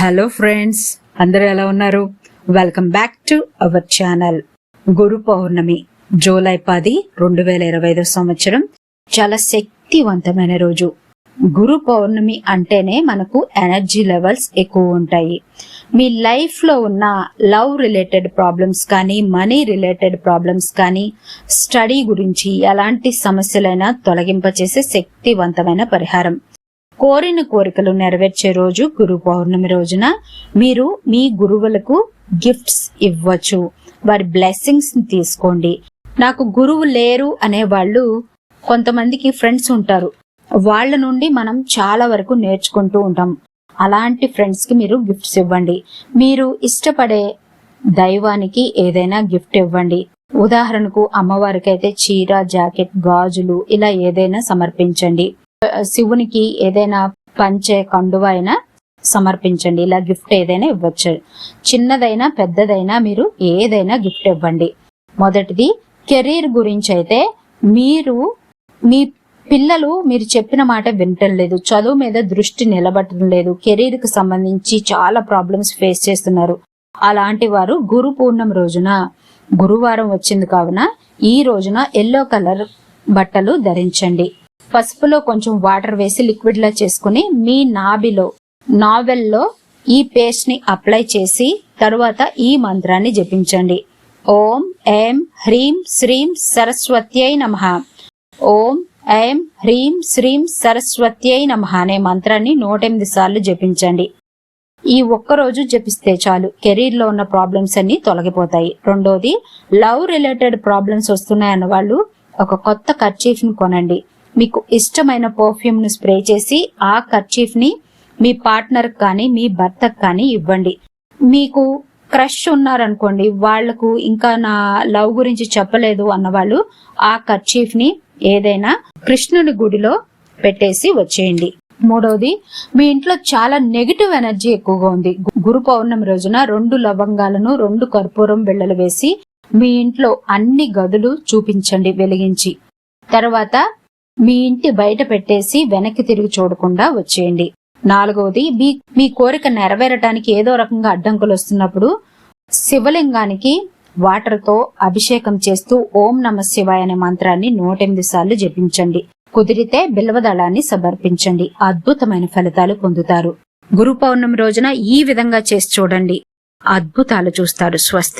Hello friends అందరూ ఎలా ఉన్నారు? Welcome back to our channel Guru Purnima July పది రెండు వేల ఇరవై ఐదో సంవత్సరం. చాలా శక్తివంతమైన రోజు. గురు పౌర్ణమి అంటేనే మనకు ఎనర్జీ లెవెల్స్ ఎక్కువ ఉంటాయి. మీ లైఫ్లో ఉన్న లవ్ రిలేటెడ్ ప్రాబ్లమ్స్ కానీ మనీ రిలేటెడ్ ప్రాబ్లమ్స్ కానీ స్టడీ గురించి ఎలాంటి సమస్యలైనా తొలగింపచేసే శక్తివంతమైన పరిహారం. కోరిన కోరికలు నెరవేర్చే రోజు గురు పౌర్ణమి రోజున మీరు మీ గురువులకు గిఫ్ట్స్ ఇవ్వచ్చు. వారి బ్లెస్సింగ్స్ తీసుకోండి. నాకు గురువు లేరు అనే వాళ్ళు కొంతమందికి ఫ్రెండ్స్ ఉంటారు. వాళ్ళ నుండి మనం చాలా వరకు నేర్చుకుంటూ ఉంటాం. అలాంటి ఫ్రెండ్స్కి మీరు గిఫ్ట్స్ ఇవ్వండి. మీరు ఇష్టపడే దైవానికి ఏదైనా గిఫ్ట్ ఇవ్వండి. ఉదాహరణకు అమ్మవారికి అయితే చీర జాకెట్ గాజులు ఇలా ఏదైనా సమర్పించండి. శివునికి ఏదైనా పంచే కండువ అయినా సమర్పించండి. ఇలా గిఫ్ట్ ఏదైనా ఇవ్వచ్చు. చిన్నదైనా పెద్దదైనా మీరు ఏదైనా గిఫ్ట్ ఇవ్వండి. మొదటిది కెరీర్ గురించి అయితే మీరు మీ పిల్లలు మీరు చెప్పిన మాట వినటం లేదు. చదువు మీద దృష్టి నిలబడటం లేదు. కెరీర్కి సంబంధించి చాలా ప్రాబ్లమ్స్ ఫేస్ చేస్తున్నారు. అలాంటి వారు గురు పూర్ణం రోజున గురువారం వచ్చింది కావున ఈ రోజున ఎల్లో కలర్ బట్టలు ధరించండి. పసుపులో కొంచెం వాటర్ వేసి లిక్విడ్ లా చేసుకుని మీ నాభిలో నావెల్లో ఈ పేస్ట్ని అప్లై చేసి తరువాత ఈ మంత్రాన్ని జపించండి. ఓం ఏం హ్రీం శ్రీం సరస్వత్యై నమ. ఓం ఏం హ్రీం శ్రీం సరస్వత్యై నమ అనే మంత్రాన్ని నూటెనిమిది సార్లు జపించండి. ఈ ఒక్క రోజు జపిస్తే చాలు. కెరీర్లో ఉన్న ప్రాబ్లమ్స్ అన్ని తొలగిపోతాయి. రెండోది లవ్ రిలేటెడ్ ప్రాబ్లమ్స్ వస్తున్నాయన్న వాళ్ళు ఒక కొత్త కర్చీఫ్ని కొనండి. మీకు ఇష్టమైన పర్ఫ్యూమ్ను స్ప్రే చేసి ఆ కర్చీఫ్ని మీ పార్ట్నర్ కానీ మీ భర్తకు కానీ ఇవ్వండి. మీకు క్రష్ ఉన్నారనుకోండి వాళ్ళకు ఇంకా నా లవ్ గురించి చెప్పలేదు అన్నవాళ్ళు ఆ కర్చీఫ్ని ఏదైనా కృష్ణుని గుడిలో పెట్టేసి వచ్చేయండి. మూడవది మీ ఇంట్లో చాలా నెగిటివ్ ఎనర్జీ ఎక్కువగా ఉంది. గురు పౌర్ణమి రోజున రెండు లవంగాలను రెండు కర్పూరం బిళ్ళలు వేసి మీ ఇంట్లో అన్ని గదులు చూపించండి వెలిగించి. తర్వాత మీ ఇంటి బయట పెట్టేసి వెనక్కి తిరిగి చూడకుండా వచ్చేయండి. నాలుగవది మీ మీ కోరిక నెరవేరటానికి ఏదో రకంగా అడ్డంకులు వస్తున్నప్పుడు శివలింగానికి వాటర్తో అభిషేకం చేస్తూ ఓం నమ శివాయ అనే మంత్రాన్ని నూటెనిమిది సార్లు జపించండి. కుదిరితే బిల్వదళాన్ని సమర్పించండి. అద్భుతమైన ఫలితాలు పొందుతారు. గురు పౌర్ణమి రోజున ఈ విధంగా చేసి చూడండి. అద్భుతాలు చూస్తారు స్వస్తి.